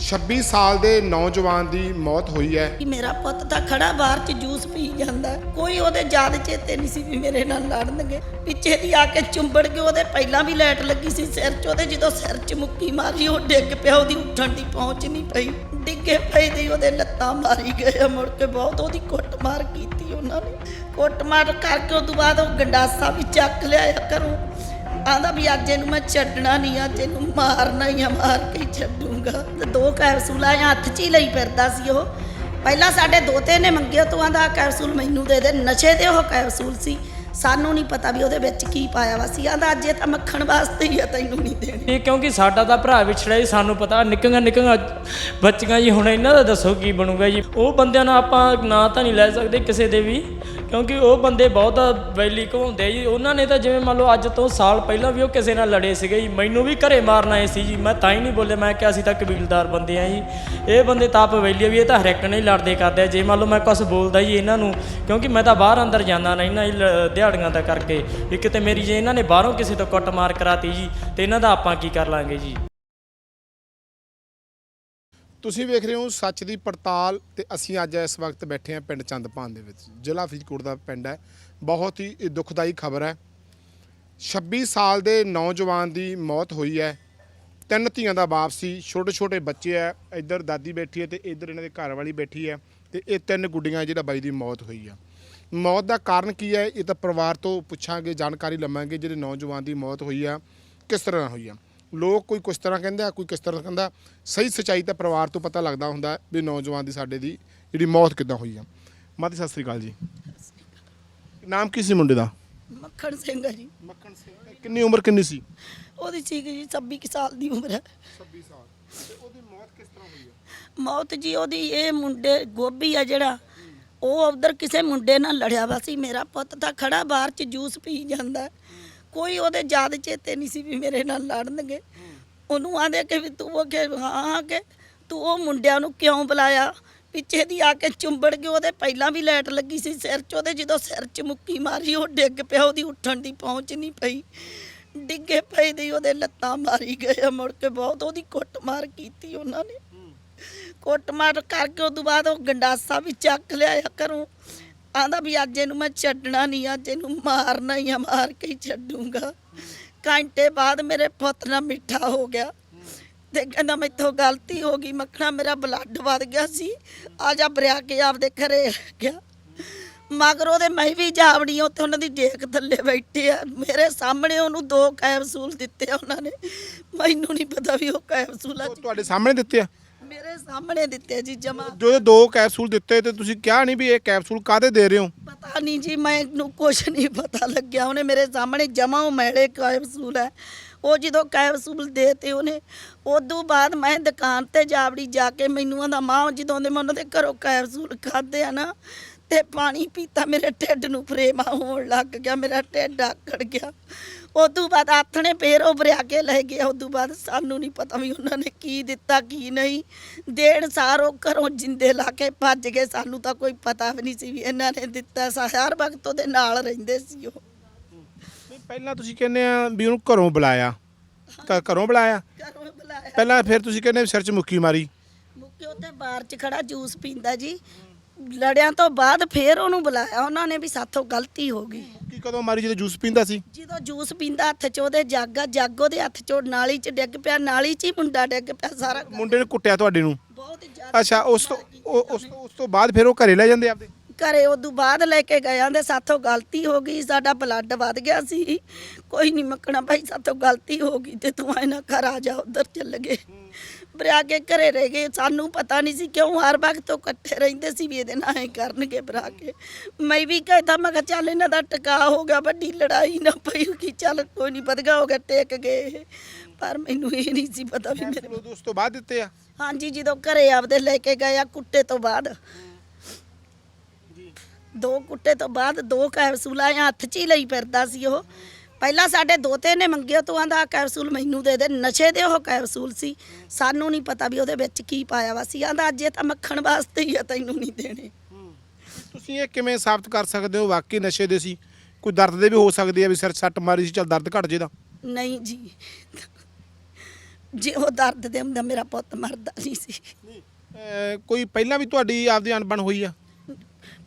26 ਸਾਲ ਦੇ ਨੌਜਵਾਨ ਦੀ ਮੌਤ ਹੋਈ ਹੈ। ਕਿ ਮੇਰਾ ਪੁੱਤ ਤਾਂ ਖੜਾ ਬਾਹਰ ਚ ਜੂਸ ਪੀ ਜਾਂਦਾ। ਕੋਈ ਉਹਦੇ ਯਾਦ ਚੇਤੇ ਨਹੀਂ ਸੀ ਵੀ ਮੇਰੇ ਨਾਲ ਲੜਨਗੇ। ਪਿੱਛੇ ਦੀ ਆ ਕੇ ਚੁੰਬੜ ਕੇ ਉਹਦੇ ਪਹਿਲਾਂ ਵੀ ਲਾਈਟ ਲੱਗੀ ਸੀ ਸਿਰ 'ਚ। ਉਹਦੇ ਜਦੋਂ ਸਿਰ 'ਚ ਮੁੱਕੀ ਮਾਰੀ, ਉਹ ਡਿੱਗ ਪਿਆ। ਉਹਦੀ ਉੱਠਣ ਦੀ ਪਹੁੰਚ ਨਹੀਂ ਪਈ। ਡਿੱਗੇ ਪਏ ਦੀ ਉਹਦੇ ਲੱਤਾਂ ਮਾਰੀ ਗਏ ਮੁੜ ਕੇ ਬਹੁਤ। ਉਹਦੀ ਕੁੱਟਮਾਰ ਕੀਤੀ ਉਹਨਾਂ ਨੇ। ਕੁੱਟਮਾਰ ਕਰਕੇ ਉਹ ਤੋਂ ਬਾਅਦ ਉਹ ਗੰਡਾਸਾ ਵੀ ਚੱਕ ਲਿਆਇਆ ਕਰੂੰ ਆਂਦਾ ਵੀ ਅੱਜ ਇਹਨੂੰ ਮੈਂ ਛੱਡਣਾ ਨਹੀਂ, ਅੱਜ ਇਹਨੂੰ ਮਾਰਨਾ ਹੀ ਆ, ਮਾਰ ਕੇ ਹੀ ਤੇ ਦੋ ਕੈਪਸੂਲਾਂ ਹੱਥ 'ਚ ਹੀ ਲਈ ਫਿਰਦਾ ਸੀ ਉਹ। ਪਹਿਲਾਂ ਸਾਡੇ ਦੋਤੇ ਨੇ ਮੰਗਿਆ ਤੋਂ ਆਂਦਾ ਕੈਪਸੂਲ ਮੈਨੂੰ ਦੇ ਦੇ। ਨਸ਼ੇ ਦੇ ਉਹ ਕੈਪਸੂਲ ਸੀ। ਸਾਨੂੰ ਨਹੀਂ ਪਤਾ ਵੀ ਉਹਦੇ ਵਿੱਚ ਕੀ ਪਾਇਆ ਵਾ ਸੀ। ਆਂਦਾ, ਅੱਜ ਇਹ ਤਾਂ ਮੱਖਣ ਵਾਸਤੇ ਹੀ ਆ, ਤੈਨੂੰ ਨਹੀਂ ਦੇਣੇ। ਇਹ ਕਿਉਂਕਿ ਸਾਡਾ ਤਾਂ ਭਰਾ ਵਿਛੜਿਆ ਜੀ, ਸਾਨੂੰ ਪਤਾ। ਨਿੱਕੀਆਂ ਨਿੱਕੀਆਂ ਬੱਚੀਆਂ ਜੀ, ਹੁਣ ਇਹਨਾਂ ਦਾ ਦੱਸੋ ਕੀ ਬਣੂਗਾ ਜੀ। ਉਹ ਬੰਦਿਆਂ ਨਾਲ ਆਪਾਂ ਨਾਂ ਤਾਂ ਨਹੀਂ ਲੈ ਸਕਦੇ ਕਿਸੇ ਦੇ ਵੀ। ਕਿਉਂਕਿ ਉਹ ਬੰਦੇ ਬਹੁਤ ਵੈਲੀ ਘਵਾਉਂਦੇ ਆ ਜੀ। ਉਹਨਾਂ ਨੇ ਤਾਂ ਜਿਵੇਂ ਮੰਨ ਲਓ ਅੱਜ ਤੋਂ ਸਾਲ ਪਹਿਲਾਂ ਵੀ ਉਹ ਕਿਸੇ ਨਾਲ ਲੜੇ ਸੀਗੇ ਜੀ। ਮੈਨੂੰ ਵੀ ਘਰੇ ਮਾਰਨ ਆਏ ਸੀ ਜੀ। ਮੈਂ ਤਾਂ ਹੀ ਨਹੀਂ ਬੋਲੇ, ਮੈਂ ਕਿਹਾ ਅਸੀਂ ਤਾਂ ਕਬੀਲਦਾਰ ਬੰਦੇ ਆ ਜੀ। ਇਹ ਬੰਦੇ ਤਾਂ ਆਪ ਵੈਲੀ ਵੀ ਇਹ ਤਾਂ ਹਰ ਇੱਕ ਨਾਲ ਹੀ ਲੜਦੇ ਕਰਦੇ ਆ। ਜੇ ਮੰਨ ਲਓ ਮੈਂ ਕੁਝ ਬੋਲਦਾ ਜੀ ਇਹਨਾਂ ਨੂੰ, ਕਿਉਂਕਿ ਮੈਂ ਤਾਂ ਬਾਹਰ ਅੰਦਰ ਜਾਂਦਾ ਨਹੀਂ ਨਾ ਜੀ ਲ- ਦਿਹਾੜੀਆਂ ਦਾ ਕਰਕੇ। ਵੀ ਕਿਤੇ ਮੇਰੀ ਜੇ ਇਹਨਾਂ ਨੇ ਬਾਹਰੋਂ ਕਿਸੇ ਤੋਂ ਕੁੱਟਮਾਰ ਕਰਾਤੀ ਜੀ, ਤੇ ਇਹਨਾਂ ਦਾ ਆਪਾਂ ਕੀ ਕਰ ਲਾਂਗੇ ਜੀ? ਤੁਸੀਂ ਵੇਖ ਰਹੇ ਹੋ ਸੱਚ ਦੀ ਪੜਤਾਲ ਤੇ ਅਸੀਂ ਅੱਜ ਇਸ ਵਕਤ ਬੈਠੇ ਹਾਂ ਪਿੰਡ ਚੰਦਪਾਨ ਦੇ ਵਿੱਚ। ਜ਼ਿਲ੍ਹਾ ਫਰੀਦਕੋਟ ਦਾ ਪਿੰਡ ਹੈ। ਬਹੁਤ ਹੀ ਦੁਖਦਾਈ ਖਬਰ ਹੈ। 26 ਸਾਲ ਦੇ ਨੌਜਵਾਨ ਦੀ ਮੌਤ ਹੋਈ ਹੈ। ਤਿੰਨ ਧੀਆਂ ਦਾ ਬਾਪ ਸੀ ਛੋਟੇ ਛੋਟੇ ਬੱਚੇ ਹੈ। ਇੱਧਰ ਦਾਦੀ ਬੈਠੀ ਹੈ ਤੇ ਇੱਧਰ ਇਹਨਾਂ ਦੇ ਘਰ ਵਾਲੀ ਬੈਠੀ ਹੈ ਤੇ ਇਹ ਤਿੰਨ ਗੁੱਡੀਆਂ ਜਿਹੜਾ ਬਾਈ ਦੀ ਮੌਤ ਹੋਈ ਆ। ਮੌਤ ਦਾ ਕਾਰਨ ਕੀ ਹੈ ਇਹ ਤਾਂ ਪਰਿਵਾਰ ਤੋਂ ਪੁੱਛਾਂਗੇ, ਜਾਣਕਾਰੀ ਲਵਾਂਗੇ ਜਿਹੜੇ ਨੌਜਵਾਨ ਦੀ ਮੌਤ ਹੋਈ ਆ, ਕਿਸ ਤਰ੍ਹਾਂ ਹੋਈ ਆ। ਲੋਕ ਕੋਈ ਕੁਛ ਤਰ੍ਹਾਂ ਕਹਿੰਦਾ ਕੋਈ ਕਿਸ ਤਰ੍ਹਾਂ ਕਹਿੰਦਾ ਸਹੀ ਸਚਾਈ ਤਾਂ ਪਰਿਵਾਰ ਤੋਂ ਪਤਾ ਲੱਗਦਾ ਹੁੰਦਾ ਵੀ ਨੌਜਵਾਨ ਦੀ ਸਾਡੇ ਦੀ ਜਿਹੜੀ ਮੌਤ ਕਿੱਦਾਂ ਹੋਈ ਆ। ਮਾਤਾ ਸਤਿ ਸ੍ਰੀ ਅਕਾਲ ਜੀ। ਨਾਮ ਕੀ ਸੀ ਮੁੰਡੇ ਦਾ? ਮੱਖਣ ਸਿੰਘ ਜੀ। ਮੱਖਣ ਸਿੰਘ। ਕਿੰਨੀ ਉਮਰ ਕਿੰਨੀ ਸੀ? ਉਹਦੀ ਸੀ ਜੀ 26 ਕੁ ਸਾਲ ਦੀ ਉਮਰ ਹੈ 26 ਸਾਲ। ਤੇ ਉਹਦੀ ਮੌਤ ਕਿਸ ਤਰ੍ਹਾਂ ਹੋਈ ਆ? ਮੌਤ ਜੀ ਉਹਦੀ ਇਹ ਮੁੰਡੇ ਗੋਭੀ ਆ ਜਿਹੜਾ ਉਹ ਉਧਰ ਕਿਸੇ ਮੁੰਡੇ ਨਾਲ ਲੜਿਆ ਵਾ ਸੀ। ਮੇਰਾ ਪੁੱਤ ਤਾਂ ਖੜਾ ਬਾਹਰ ਚ ਜੂਸ ਪੀ ਜਾਂਦਾ। ਕੋਈ ਉਹਦੇ ਯਾਦ ਚੇਤੇ ਨਹੀਂ ਸੀ ਵੀ ਮੇਰੇ ਨਾਲ ਲੜਨਗੇ। ਉਹਨੂੰ ਆਂਦੇ ਕਿ ਵੀ ਤੂੰ ਉਹ ਕਿ ਹਾਂ ਕਿ ਤੂੰ ਉਹ ਮੁੰਡਿਆਂ ਨੂੰ ਕਿਉਂ ਬੁਲਾਇਆ? ਪਿੱਛੇ ਦੀ ਆ ਕੇ ਚੁੰਬੜ ਕੇ ਉਹਦੇ ਪਹਿਲਾਂ ਵੀ ਲਾਈਟ ਲੱਗੀ ਸੀ ਸਿਰ 'ਚ ਉਹਦੇ ਜਦੋਂ ਸਿਰ 'ਚ ਮੁੱਕੀ ਮਾਰੀ ਉਹ ਡਿੱਗ ਪਿਆ ਉਹਦੀ ਉੱਠਣ ਦੀ ਪਹੁੰਚ ਨਹੀਂ ਪਈ। ਡਿੱਗੇ ਪਈ ਦੀ ਉਹਦੇ ਲੱਤਾਂ ਮਾਰੀ ਗਏ ਮੁੜ ਕੇ ਬਹੁਤ ਉਹਦੀ ਕੁੱਟਮਾਰ ਕੀਤੀ ਉਹਨਾਂ ਨੇ। ਕੁੱਟਮਾਰ ਕਰਕੇ ਉਸ ਤੋਂ ਬਾਅਦ ਉਹ ਗੰਡਾਸਾ ਵੀ ਚੱਕ ਲਿਆਇਆ ਕਰੂੰ ਆਂਦਾ ਵੀ ਅੱਜ ਇਹਨੂੰ ਮੈਂ ਛੱਡਣਾ ਨਹੀਂ, ਅੱਜ ਇਹਨੂੰ ਮਾਰਨਾ ਹੀ ਆ, ਮਾਰ ਕੇ ਹੀ ਛੱਡੂਗਾ। ਘੰਟੇ ਬਾਅਦ ਮੇਰੇ ਪੁੱਤ ਨਾਲ ਮਿੱਠਾ ਹੋ ਗਿਆ। ਤੇ ਕਹਿੰਦਾ ਮੈਥੋਂ ਗਲਤੀ ਹੋ ਗਈ ਮੱਖਣਾ ਮੇਰਾ ਬਲੱਡ ਵੱਧ ਗਿਆ ਸੀ, ਆ ਜਾ ਬਰਿਆ ਕੇ ਆਪਦੇ ਘਰੇ ਰਹਿ ਗਿਆ। ਮਗਰ ਉਹਦੇ ਮੈਂ ਵੀ ਜਾਵੜੀ ਉੱਥੇ ਉਹਨਾਂ ਦੀ ਡੇਕ ਥੱਲੇ ਬੈਠੇ ਆ। ਮੇਰੇ ਸਾਹਮਣੇ ਉਹਨੂੰ ਦੋ ਕੈਪਸੂਲ ਦਿੱਤੇ ਆ ਉਹਨਾਂ ਨੇ। ਮੈਨੂੰ ਨਹੀਂ ਪਤਾ ਵੀ ਉਹ ਕੈਪਸੂਲ ਆ ਤੁਹਾਡੇ ਸਾਹਮਣੇ ਦਿੱਤੇ ਆ? ਸਾਹਮਣੇ ਦਿੱਤੇ ਜੀ ਜਮਾ। ਜੋ ਇਹ ਦੋ ਕੈਪਸੂਲ ਦਿੱਤੇ ਤੇ ਤੁਸੀਂ ਕਿਹਾ ਨਹੀਂ ਵੀ ਇਹ ਕੈਪਸੂਲ ਕਾਦੇ ਦੇ ਰਹੇ ਹੋ? ਪਤਾ ਨਹੀਂ ਜੀ ਮੈਨੂੰ ਕੁਛ ਨਹੀਂ ਪਤਾ ਲੱਗਿਆ। ਉਹਨੇ ਮੇਰੇ ਸਾਹਮਣੇ ਜਮਾ ਉਹ ਮੈਲੇ ਕੈਪਸੂਲ ਹੈ। ਉਹ ਜਦੋਂ ਕੈਪਸੂਲ ਦੇਤੇ ਉਹਨੇ ਉਦੋਂ ਬਾਅਦ ਮੈਂ ਦੁਕਾਨ ਤੇ ਜਾਵੜੀ ਜਾ ਕੇ ਮੈਨੂੰ ਆਂਦਾ ਮਾਂ ਜਦੋਂ ਦੇ ਮੈਂ ਉਹਨਾਂ ਦੇ ਘਰੋਂ ਕੈਪਸੂਲ ਖਾਦੇ ਆ ਨਾ ਤੇ ਪਾਣੀ ਪੀਤਾ ਮੇਰੇ ਢਿੱਡ ਨੂੰ ਫਰੇਮਾ ਹੋਣ ਲੱਗ ਗਿਆ ਮੇਰਾ ਢਿੱਡ ਆਕੜ ਗਿਆ। ਉਦੋਂ ਬਾਅਦ ਆਥਣੇ ਫੇਰ ਉਹ ਭਰਿਆ ਕੇ ਲੈ ਗਿਆ ਉਦੋਂ ਬਾਅਦ ਸਾਨੂੰ ਨਹੀਂ ਪਤਾ ਵੀ ਉਹਨਾਂ ਨੇ ਕੀ ਦਿੱਤਾ ਕੀ ਨਹੀਂ। ਦੇਣ ਸਾਰ ਘਰੋਂ ਜਿੰਦੇ ਲਾ ਕੇ ਭੱਜ ਗਏ ਸਾਨੂੰ ਤਾਂ ਕੋਈ ਪਤਾ ਵੀ ਨਹੀਂ ਸੀ ਵੀ ਇਹਨਾਂ ਨੇ ਦਿੱਤਾ ਸਾ ਹਰ ਵਕਤ ਉਹਦੇ ਨਾਲ ਰਹਿੰਦੇ ਸੀ ਉਹ। ਨਹੀਂ ਪਹਿਲਾਂ ਤੁਸੀਂ ਕਹਿੰਦੇ ਆ ਵੀ ਉਹਨੂੰ ਘਰੋਂ ਬੁਲਾਇਆ। ਘ- ਘਰੋਂ ਬੁਲਾਇਆ? ਘਰੋਂ ਬੁਲਾਇਆ। ਪਹਿਲਾਂ ਫਿਰ ਤੁਸੀਂ ਕਹਿੰਦੇ ਸਿਰ 'ਚ ਮੁੱਕੀ ਮਾਰੀ। ਮੁੱਕੇ ਉੱਤੇ ਬਾਹਰ 'ਚ ਖੜਾ ਜੂਸ ਪੀਂਦਾ ਜੀ। ਲੜਿਆਂ ਤੋਂ ਬਾਅਦ ਫੇਰ ਉਹਨੂੰ ਬੁਲਾਇਆ। ਉਹਨਾਂ ਨੇ ਵੀ ਸਾਥੋਂ ਗਲਤੀ ਹੋ ਗਈ। ਕੀ ਕਦੋਂ ਮਾਰੀ ਜਦੋਂ ਜੂਸ ਪੀਂਦਾ ਸੀ? ਜਦੋਂ ਜੂਸ ਪੀਂਦਾ ਹੱਥ 'ਚ ਉਹਦੇ ਜੱਗ ਆ ਜੱਗ ਉਹਦੇ ਹੱਥ 'ਚੋਂ ਨਾਲੀ 'ਚ ਡਿੱਗ ਪਿਆ ਨਾਲੀ 'ਚ ਹੀ ਮੁੰਡਾ ਡਿੱਗ ਪਿਆ ਸਾਰਾ। ਮੁੰਡੇ ਨੇ ਕੁੱਟਿਆ ਤੁਹਾਡੇ ਨੂੰ? ਬਹੁਤ ਜ਼ਿਆਦਾ ਅੱਛਾ ਉਸ ਤੋਂ ਉਹ- ਉਸ ਤੋਂ ਉਸ ਤੋਂ ਬਾਅਦ ਫਿਰ ਉਹ ਘਰੇ ਲੈ ਜਾਂਦੇ ਆਪਦੇ? ਘਰੇ ਉਦੋਂ ਬਾਅਦ ਲੈ ਕੇ ਗਏ ਆਂਦੇ ਸਾਥੋਂ ਗਲਤੀ ਹੋ ਗਈ ਸਾਡਾ ਬਲੱਡ ਵੱਧ ਗਿਆ ਸੀ। ਕੋਈ ਨਹੀਂ ਮੱਕਣਾ ਭਾਈ ਸਾਥੋਂ ਗਲਤੀ ਹੋ ਗਈ ਤੇ ਤੂੰ ਇਹਨਾਂ ਘਰ ਆ ਜਾ ਉਧਰ ਚੱਲ ਗਏ। ਬਰਿਆ ਕੇ ਘਰੇ ਰਹਿ ਗਏ ਸਾਨੂੰ ਪਤਾ ਨਹੀਂ ਸੀ ਕਿਉਂ ਹਰ ਵਕਤ ਤੋਂ ਇਕੱਠੇ ਰਹਿੰਦੇ ਸੀ ਵੀ ਇਹਦੇ ਨਾਲ ਐ ਕਰਨਗੇ ਬਰਾ ਕੇ। ਮੈਂ ਵੀ ਕਹਿਤਾ ਮੈਂ ਕਿਹਾ ਚੱਲ ਇਹਨਾਂ ਦਾ ਟਿਕਾ ਹੋ ਗਿਆ ਵੱਡੀ ਲੜਾਈ ਨਾ ਪਈ ਕਿ ਚੱਲ ਕੋਈ ਨਹੀਂ ਵਧਗਾ ਹੋ ਗਿਆ ਟੇਕ ਗਏ ਪਰ ਮੈਨੂੰ ਇਹ ਨਹੀਂ ਸੀ ਪਤਾ ਵੀ ਮੇਰੇ ਕੈਪਸੂਲ ਉਸ ਤੋਂ ਬਾਅਦ ਦਿੱਤੇ ਆ। ਹਾਂਜੀ ਜਦੋਂ ਘਰੇ ਆਪਦੇ ਲੈ ਕੇ ਗਏ ਆ ਕੁੱਟੇ ਤੋਂ ਬਾਅਦ। ਦੋ ਕੁੱਟੇ ਤੋਂ ਬਾਅਦ ਦੋ ਕੈਪਸੂਲਾਂ ਇਹ ਹੱਥ 'ਚ ਹੀ ਲਈ ਫਿਰਦਾ ਸੀ ਉਹ। ਪਹਿਲਾਂ ਸਾਡੇ ਦੋਤੇ ਨੇ ਮੰਗਿਆ ਤੋਂ ਆਂਦਾ ਕੈਪਸੂਲ ਮੈਨੂੰ ਦੇ ਦੇ ਨਸ਼ੇ ਦੇ ਉਹ ਕੈਪਸੂਲ ਸੀ। ਸਾਨੂੰ ਨਹੀਂ ਪਤਾ ਵੀ ਉਹਦੇ ਵਿੱਚ ਕੀ ਪਾਇਆ ਵਾ ਸੀ। ਆਂਦਾ ਅੱਜ ਇਹ ਤਾਂ ਮੱਖਣ ਵਾਸਤੇ ਹੀ ਆ ਤੈਨੂੰ ਨਹੀਂ ਦੇਣੇ। ਤੁਸੀਂ ਇਹ ਕਿਵੇਂ ਸਾਬਤ ਕਰ ਸਕਦੇ ਹੋ? ਵਾਕਈ ਨਸ਼ੇ ਦੇ ਸੀ। ਕੋਈ ਦਰਦ ਦੇ ਵੀ ਹੋ ਸਕਦੇ ਆ ਵੀ ਸਿਰ ਸੱਟ ਮਾਰੀ ਸੀ ਚੱਲ ਦਰਦ ਘਟ ਜੇ ਦਾ ਨਹੀਂ ਜੀ। ਜੇ ਉਹ ਦਰਦ ਦੇ ਹੁੰਦਾ ਮੇਰਾ ਪੁੱਤ ਮਰਦਾ ਨਹੀਂ ਸੀ। ਅਹ ਕੋਈ ਪਹਿਲਾਂ ਵੀ ਤੁਹਾਡੀ ਆਪਦੀ ਅਣਬਣ ਹੋਈ ਆ?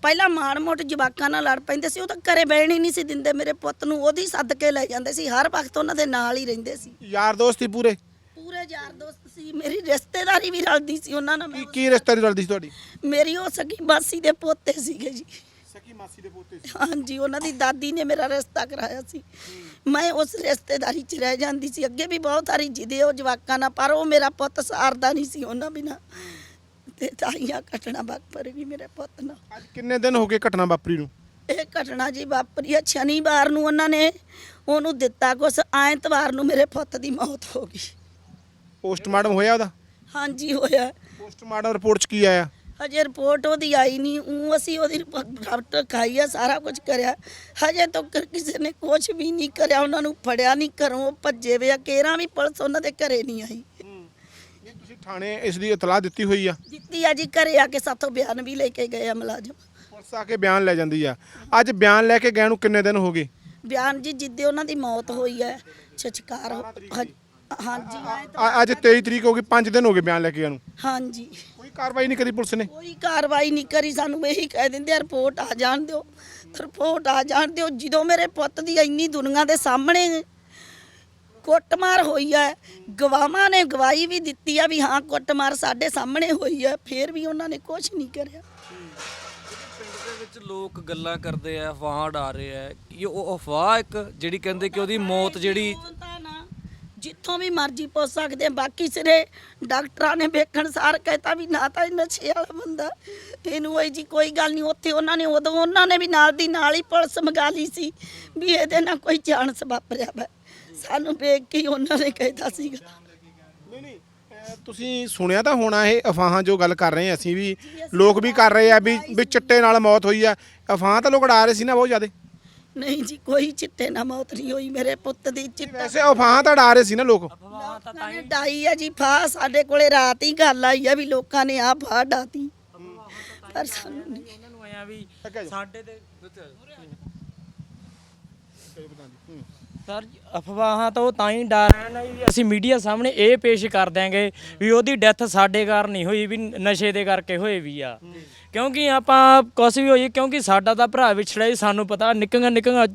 ਪਹਿਲਾਂ ਮਾੜ ਮੋਟ ਜਵਾਕਾਂ ਨਾਲ ਲੜ ਪੈਂਦੇ ਸੀ ਉਹ ਤਾਂ ਘਰੇ ਬਹਿਣ ਹੀ ਨਹੀਂ ਸੀ ਦਿੰਦੇ ਮੇਰੇ ਪੁੱਤ ਨੂੰ ਉਹਦੀ ਸੱਦ ਕੇ ਲੈ ਜਾਂਦੇ ਸੀ ਹਰ ਵਕਤ ਉਹਨਾਂ ਦੇ ਨਾਲ ਹੀ ਰਹਿੰਦੇ ਸੀ। ਯਾਰ ਦੋਸਤ ਹੀ ਪੂਰੇ? ਪੂਰੇ ਯਾਰ ਦੋਸਤ ਸੀ ਮੇਰੀ ਰਿਸ਼ਤੇਦਾਰੀ ਵੀ ਰਲਦੀ ਸੀ ਉਹਨਾਂ ਨਾਲ ਕੀ ਮੈਂ ਕੀ ਰਿਸ਼ਤਾ ਦੀ ਰਲਦੀ ਸੀ ਤੁਹਾਡੀ? ਮੇਰੀ ਉਹ ਸਕੀ ਮਾਸੀ ਦੇ ਪੋਤੇ ਸੀਗੇ ਜੀ। ਸਕੀ ਮਾਸੀ ਦੇ ਪੋਤੇ ਹਾਂਜੀ ਉਹਨਾਂ ਦੀ ਦਾਦੀ ਨੇ ਮੇਰਾ ਰਿਸ਼ਤਾ ਕਰਾਇਆ ਸੀ। ਮੈਂ ਉਸ ਰਿਸ਼ਤੇਦਾਰੀ 'ਚ ਰਹਿ ਜਾਂਦੀ ਸੀ ਅੱਗੇ ਵੀ ਬਹੁਤ ਸਾਰੀ ਜਿੱਦੇ ਉਹ ਜਵਾਕਾਂ ਨਾਲ ਪਰ ਉਹ ਮੇਰਾ ਪੁੱਤ ਸਾਰਦਾ ਨਹੀਂ ਸੀ ਉਹਨਾਂ ਬਿਨਾ। ਤੇ ਤਾਈਆਂ ਕੱਟਣਾ ਵਾਪਰ ਗਈ ਮੇਰੇ ਪੁੱਤ ਨਾਲ। ਅੱਜ ਕਿੰਨੇ ਦਿਨ ਹੋ ਗਏ ਘਟਨਾ ਵਾਪਰੀ ਨੂੰ? ਇਹ ਘਟਨਾ ਜੀ ਵਾਪਰੀ ਹੈ ਸ਼ਨੀਵਾਰ ਨੂੰ ਉਹਨਾਂ ਨੇ ਉਹਨੂੰ ਦਿੱਤਾ ਕੁਛ ਐਤਵਾਰ ਨੂੰ ਮੇਰੇ ਪੁੱਤ ਦੀ ਮੌਤ ਹੋ ਗਈ। ਪੋਸਟਮਾਰਟਮ ਹੋਇਆ ਉਹਦਾ? ਹਾਂਜੀ ਹੋਇਆ। ਪੋਸਟਮਾਰਟਮ ਰਿਪੋਰਟ 'ਚ ਕੀ ਆਇਆ? ਹਜੇ ਰਿਪੋਰਟ ਉਹਦੀ ਆਈ ਨਹੀਂ ਉਹ ਅਸੀਂ ਉਹਦੀ ਰਿਪੋਰਟ ਖਾਈ ਆ ਸਾਰਾ ਕੁਝ ਕਰਿਆ। ਹਜੇ ਤੱਕ ਕਿਸੇ ਨੇ ਕੁਝ ਵੀ ਨਹੀਂ ਕਰਿਆ ਉਹਨਾਂ ਨੂੰ ਫੜਿਆ ਨਹੀਂ ਘਰੋਂ ਭੱਜੇ ਵੇ ਆ ਕੇਰਾਂ ਵੀ ਪੁਲਿਸ ਉਹਨਾਂ ਦੇ ਘਰੇ ਨਹੀਂ ਆਈ। ਥਾਣੇ ਇਸ ਦੀ ਇਤਲਾਹ ਦਿੱਤੀ ਹੋਈ ਆ? ਦਿੱਤੀ ਆ ਜੀ ਘਰੇ ਆ ਕੇ ਸਾਥੋਂ ਬਿਆਨ ਵੀ ਲੈ ਕੇ ਗਏ ਆ ਮੁਲਾਜ਼ਮ। ਪੁਲਿਸ ਆ ਕੇ ਬਿਆਨ ਲੈ ਜਾਂਦੀ ਆ। ਅੱਜ ਬਿਆਨ ਲੈ ਕੇ ਗਏ ਨੂੰ ਕਿੰਨੇ ਦਿਨ ਹੋ ਗਏ? ਬਿਆਨ ਜੀ ਜਿੱਦੇ ਉਹਨਾਂ ਦੀ ਮੌਤ ਹੋਈ ਹੈ ਹਾਂ- ਹਾਂਜੀ ਅ- ਅੱਜ 23 ਤਰੀਕ ਹੋ ਗਈ 5 ਦਿਨ ਹੋ ਗਏ ਬਿਆਨ ਲੈ ਕੇ ਗਏ ਨੂੰ। ਹਾਂਜੀ। ਕੋਈ ਕਾਰਵਾਈ ਨਹੀਂ ਕਰੀ ਪੁਲਿਸ ਨੇ? ਕੋਈ ਕਾਰਵਾਈ ਨਹੀਂ ਕਰੀ ਸਾਨੂੰ ਇਹੀ ਕਹਿ ਦਿੰਦੇ ਆ ਰਿਪੋਰਟ ਆ ਜਾਣ ਦਿਓ। ਰਿਪੋਰਟ ਆ ਜਾਣ ਦਿਓ ਜਦੋਂ ਮੇਰੇ ਪੁੱਤ ਦੀ ਇੰਨੀ ਦੁਨੀਆ ਦੇ ਸਾਹਮਣੇ ਕੁੱਟਮਾਰ ਹੋਈ ਹੈ। ਗਵਾਹਾਂ ਨੇ ਗਵਾਹੀ ਵੀ ਦਿੱਤੀ ਆ ਵੀ ਹਾਂ ਕੁੱਟਮਾਰ ਸਾਡੇ ਸਾਹਮਣੇ ਹੋਈ ਹੈ। ਫੇਰ ਵੀ ਉਹਨਾਂ ਨੇ ਕੁਝ ਨਹੀਂ ਕਰਿਆ। ਪਿੰਡ ਦੇ ਵਿੱਚ ਲੋਕ ਗੱਲਾਂ ਕਰਦੇ ਆ ਅਫਵਾਹ ਉਡਾ ਰਹੇ ਆ। ਇਹ ਉਹ ਅਫਵਾਹ ਇੱਕ ਜਿਹੜੀ ਕਹਿੰਦੇ ਕਿ ਉਹਦੀ ਮੌਤ ਜਿਹੜੀ ਉਹ ਤਾਂ ਨਾ ਜਿੱਥੋਂ ਵੀ ਮਰਜ਼ੀ ਪੁੱਛ ਸਕਦੇ ਆ। ਬਾਕੀ ਸਿਰੇ ਡਾਕਟਰਾਂ ਨੇ ਵੇਖਣ ਸਾਰ ਕਹਿਤਾ ਵੀ ਨਾ ਤਾਂ ਇਹ ਨਸ਼ੇ ਵਾਲਾ ਬੰਦਾ। ਇਹਨੂੰ ਇਹ ਜੀ ਕੋਈ ਗੱਲ ਨਹੀਂ ਉੱਥੇ ਉਹਨਾਂ ਨੇ ਉਦੋਂ ਉਹਨਾਂ ਨੇ ਵੀ ਨਾਲ ਦੀ ਨਾਲ ਹੀ ਪੁਲਿਸ ਮੰਗਾ ਲਈ ਸੀ ਵੀ ਇਹਦੇ ਨਾਲ ਕੋਈ ਚਾਂਸ ਵਾਪਰਿਆ ਵਾ। ਸਾਨੂੰ ਵੇਖ ਕੇ ਹੀ ਉਹਨਾਂ ਨੇ ਕਹਿਤਾ ਸੀਗਾ। ਨਹੀਂ ਨਹੀਂ ਅਹ ਤੁਸੀਂ ਸੁਣਿਆ ਤਾਂ ਹੋਣਾ ਇਹ ਅਫਵਾਹਾਂ ਜੋ ਗੱਲ ਕਰ ਰਹੇ ਆ ਅਸੀਂ ਵੀ ਲੋਕ ਵੀ ਕਰ ਰਹੇ ਆ ਵੀ ਵੀ ਚਿੱਟੇ ਨਾਲ ਮੌਤ ਹੋਈ ਆ। ਅਫਵਾਹ ਤਾਂ ਲੋਕ ਉਡਾ ਰਹੇ ਸੀ ਨਾ ਬਹੁਤ ਜ਼ਿਆਦਾ। ਨਹੀਂ ਜੀ ਕੋਈ ਚਿੱਟੇ ਨਾਲ ਮੌਤ ਨਹੀਂ ਹੋਈ ਮੇਰੇ ਪੁੱਤ ਦੀ ਚਿੱਟਾ ਵੈਸੇ ਅਫਵਾਹਾਂ ਤਾਂ ਉਡਾ ਰਹੇ ਸੀ ਨਾ ਲੋਕ। ਨੇ ਡਾਈ ਆ ਜੀ ਫਾਹ ਸਾਡੇ ਕੋਲੇ ਰਾਤ ਹੀ ਗੱਲ ਆਈ ਆ ਵੀ ਲੋਕਾਂ ਨੇ ਆ ਫਾਹ ਡਾਤੀ। ਪਰ ਸਾਨੂੰ ਨਹੀਂ। ਉਹਨਾਂ ਨੂੰ ਆਇਆ ਵੀ ਸਾਡੇ ਤੇ ਸਰ, ਅਫਵਾਹਾਂ ਤੋਂ ਤਾਂ ਹੀ ਡਰ ਹੈ ਨੇ ਵੀ ਅਸੀਂ ਮੀਡੀਆ ਸਾਹਮਣੇ ਇਹ ਪੇਸ਼ ਕਰ ਦਿਆਂਗੇ ਵੀ ਉਹਦੀ ਡੈਥ ਸਾਡੇ ਕਾਰਨ ਨਹੀਂ ਹੋਈ, ਵੀ ਨਸ਼ੇ ਦੇ ਕਰਕੇ ਹੋਏ ਵੀ ਆ। ਕਿਉਂਕਿ ਆਪਾਂ ਕੁਛ ਵੀ ਹੋਈ ਕਿਉਂਕਿ ਸਾਡਾ ਤਾਂ ਭਰਾ ਵਿਛੜਿਆ ਜੀ, ਸਾਨੂੰ ਪਤਾ, ਨਿੱਕੀਆਂ ਨਿੱਕੀਆਂ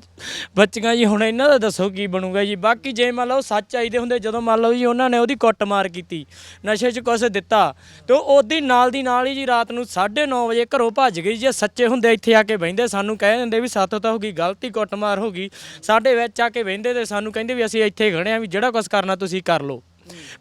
ਬੱਚੀਆਂ ਜੀ, ਹੁਣ ਇਹਨਾਂ ਦਾ ਦੱਸੋ ਕੀ ਬਣੂਗਾ ਜੀ। ਬਾਕੀ ਜੇ ਮੰਨ ਲਓ ਸੱਚ ਆਈਦੇ ਹੁੰਦੇ, ਜਦੋਂ ਮੰਨ ਲਓ ਜੀ ਉਹਨਾਂ ਨੇ ਉਹਦੀ ਕੁੱਟਮਾਰ ਕੀਤੀ, ਨਸ਼ੇ 'ਚ ਕੁਛ ਦਿੱਤਾ, ਤੇ ਉਹਦੀ ਨਾਲ ਦੀ ਨਾਲ ਹੀ ਜੀ ਰਾਤ ਨੂੰ 9:30 ਵਜੇ ਘਰੋਂ ਭੱਜ ਗਈ ਜੇ। ਸੱਚੇ ਹੁੰਦੇ ਇੱਥੇ ਆ ਕੇ ਬਹਿੰਦੇ, ਸਾਨੂੰ ਕਹਿ ਦਿੰਦੇ ਵੀ ਸਾਤੋਂ ਤਾਂ ਹੋ ਗਈ, ਗਲਤੀ ਕੁੱਟਮਾਰ ਹੋ ਗਈ। ਸਾਡੇ ਵਿੱਚ ਆ ਕੇ ਬਹਿੰਦੇ ਤੇ ਸਾਨੂੰ ਕਹਿੰਦੇ ਵੀ ਅਸੀਂ ਇੱਥੇ ਖੜੇ ਆ ਵੀ ਜਿਹੜਾ ਕੁਛ ਕਰਨਾ ਤੁਸੀਂ ਕਰ ਲਓ।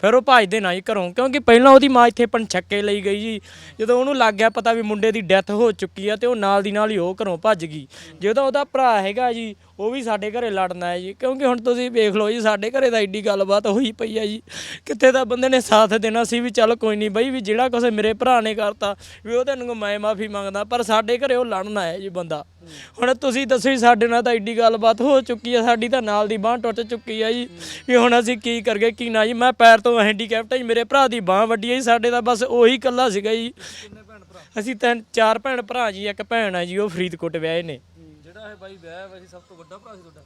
ਫਿਰ ਉਹ ਭੱਜਦੇ ਨਾ ਹੀ ਘਰੋਂ, ਕਿਉਂਕਿ ਪਹਿਲਾਂ ਉਹਦੀ ਮਾਂ ਇੱਥੇ ਪਣਛੱਕੇ ਲਈ ਗਈ ਜੀ। ਜਦੋਂ ਉਹਨੂੰ ਲੱਗ ਗਿਆ ਪਤਾ ਵੀ ਮੁੰਡੇ ਦੀ ਡੈਥ ਹੋ ਚੁੱਕੀ ਆ ਤੇ ਉਹ ਨਾਲ ਦੀ ਨਾਲ ਹੀ ਉਹ ਘਰੋਂ ਭੱਜ ਗਈ। ਜਦੋਂ ਉਹਦਾ ਭਰਾ ਹੈਗਾ ਜੀ ਉਹ ਵੀ ਸਾਡੇ ਘਰੇ ਲੜਨਾ ਹੈ ਜੀ। ਕਿਉਂਕਿ ਹੁਣ ਤੁਸੀਂ ਵੇਖ ਲਓ ਜੀ, ਸਾਡੇ ਘਰੇ ਤਾਂ ਐਡੀ ਗੱਲਬਾਤ ਹੋਈ ਪਈ ਹੈ ਜੀ। ਕਿੱਥੇ ਤਾਂ ਬੰਦੇ ਨੇ ਸਾਥ ਦੇਣਾ ਸੀ ਵੀ ਚੱਲ ਕੋਈ ਨਹੀਂ ਬਈ, ਵੀ ਜਿਹੜਾ ਕੁਛ ਮੇਰੇ ਭਰਾ ਨੇ ਕਰਤਾ, ਵੀ ਉਹ ਤੈਨੂੰ ਮੈਂ ਮਾਫੀ ਮੰਗਦਾ, ਪਰ ਸਾਡੇ ਘਰੇ ਉਹ ਲੜਨਾ ਹੈ ਜੀ ਬੰਦਾ। ਹੁਣ ਤੁਸੀਂ ਦੱਸੋ ਜੀ, ਸਾਡੇ ਨਾਲ ਤਾਂ ਐਡੀ ਗੱਲਬਾਤ ਹੋ ਚੁੱਕੀ ਹੈ ਸਾਡੀ ਤਾਂ ਨਾਲ ਦੀ ਬਾਹ ਟੁੱਟ ਚੁੱਕੀ ਹੈ ਜੀ। ਵੀ ਹੁਣ ਅਸੀਂ ਕੀ ਕਰਗੇ ਕੀ ਨਾ ਜੀ, ਮੈਂ ਪੈਰ ਤੋਂ ਹੈਂਡੀਕੈਪਟ ਹੈ ਜੀ, ਮੇਰੇ ਭਰਾ ਦੀ ਬਾਹ ਵੱਡੀ ਹੈ ਜੀ, ਸਾਡੇ ਤਾਂ ਬਸ ਉਹੀ ਇਕੱਲਾ ਸੀਗਾ ਜੀ। ਅਸੀਂ ਤਿੰਨ, ਚਾਰ ਭੈਣ ਭਰਾ ਜੀ, ਇੱਕ ਭੈਣ ਆ ਜੀ, ਉਹ ਫਰੀਦਕੋਟ ਵਿਆਹੇ ਨੇ। ਜਿਹੜਾ ਇਹ ਬਾਈ ਵਿਆਹ ਵੈਸੇ ਸਭ ਤੋਂ ਵੱਡਾ ਭਰਾ ਸੀ ਤੁਹਾਡਾ।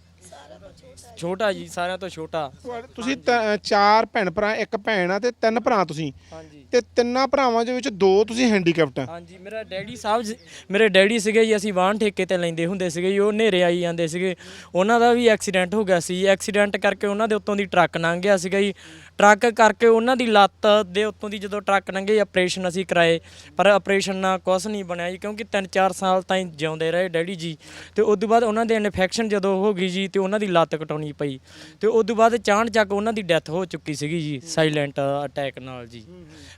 ਛੋਟਾ ਜੀ। ਸਾਰਿਆਂ ਤੋਂ ਛੋਟਾ। ਤੁਸੀਂ ਤਾਂ ਚਾਰ ਭੈਣ ਭਰਾ ਇੱਕ ਭੈਣ ਆ ਤੇ ਤਿੰਨ ਭਰਾ ਤੁਸੀਂ। ਹਾਂਜੀ। ਤੇ ਤਿੰਨਾਂ ਭਰਾਵਾਂ ਦੇ ਵਿੱਚ ਦੋ ਤੁਸੀਂ ਹੈਂਡੀਕੈਪਟ ਆ। ਹਾਂਜੀ ਮੇਰਾ ਡੈਡੀ ਸਾਹਿਬ ਜੀ- ਮੇਰੇ ਡੈਡੀ ਸੀਗੇ ਜੀ ਅਸੀਂ ਵਾਹਨ ਠੇਕੇ ਤੇ ਲੈਂਦੇ ਹੁੰਦੇ ਸੀਗੇ ਜੀ ਉਹ ਹਨੇਰੇ ਆਈ ਜਾਂਦੇ ਸੀਗੇ। ਉਹਨਾਂ ਦਾ ਵੀ ਐਕਸੀਡੈਂਟ ਹੋ ਗਿਆ ਸੀ। ਐਕਸੀਡੈਂਟ ਕਰਕੇ ਉਹਨਾਂ ਦੇ ਉੱਤੋਂ ਦੀ ਟਰੱਕ ਲੰਘ ਗਿਆ ਸੀਗਾ ਜੀ। ਟਰੱਕ ਕਰਕੇ ਉਹਨਾਂ ਦੀ ਲੱਤ ਦੇ ਉੱਤੋਂ ਦੀ ਜਦੋਂ ਟਰੱਕ ਲੰਘੇ ਆਪਰੇਸ਼ਨ ਅਸੀਂ ਕਰਾਏ। ਪਰ ਆਪਰੇਸ਼ਨ ਨਾਲ ਕੁਝ ਨਹੀਂ ਬਣਿਆ ਜੀ, ਕਿਉਂਕਿ 3-4 ਸਾਲ ਤਾਈਂ ਜਿਉਂਦੇ ਰਹੇ ਡੈਡੀ ਜੀ। ਤੇ ਉਸ ਤੋਂ ਬਾਅਦ ਉਹਨਾਂ ਦੇ ਇਨਫੈਕਸ਼ਨ ਜਦੋਂ ਹੋ ਗਈ ਜੀ, ਤੇ ਉਹਨਾਂ ਦੀ ਲੱਤ ਕਟਾਉਣੀ ਪਈ। ਤੇ ਉਸ ਤੋਂ ਬਾਅਦ ਚਾਣ ਚੱਕ ਉਹਨਾਂ ਦੀ ਡੈਥ ਹੋ ਚੁੱਕੀ ਸੀਗੀ ਜੀ ਸਾਇਲੈਂਟ ਅਟੈਕ ਨਾਲ ਜੀ।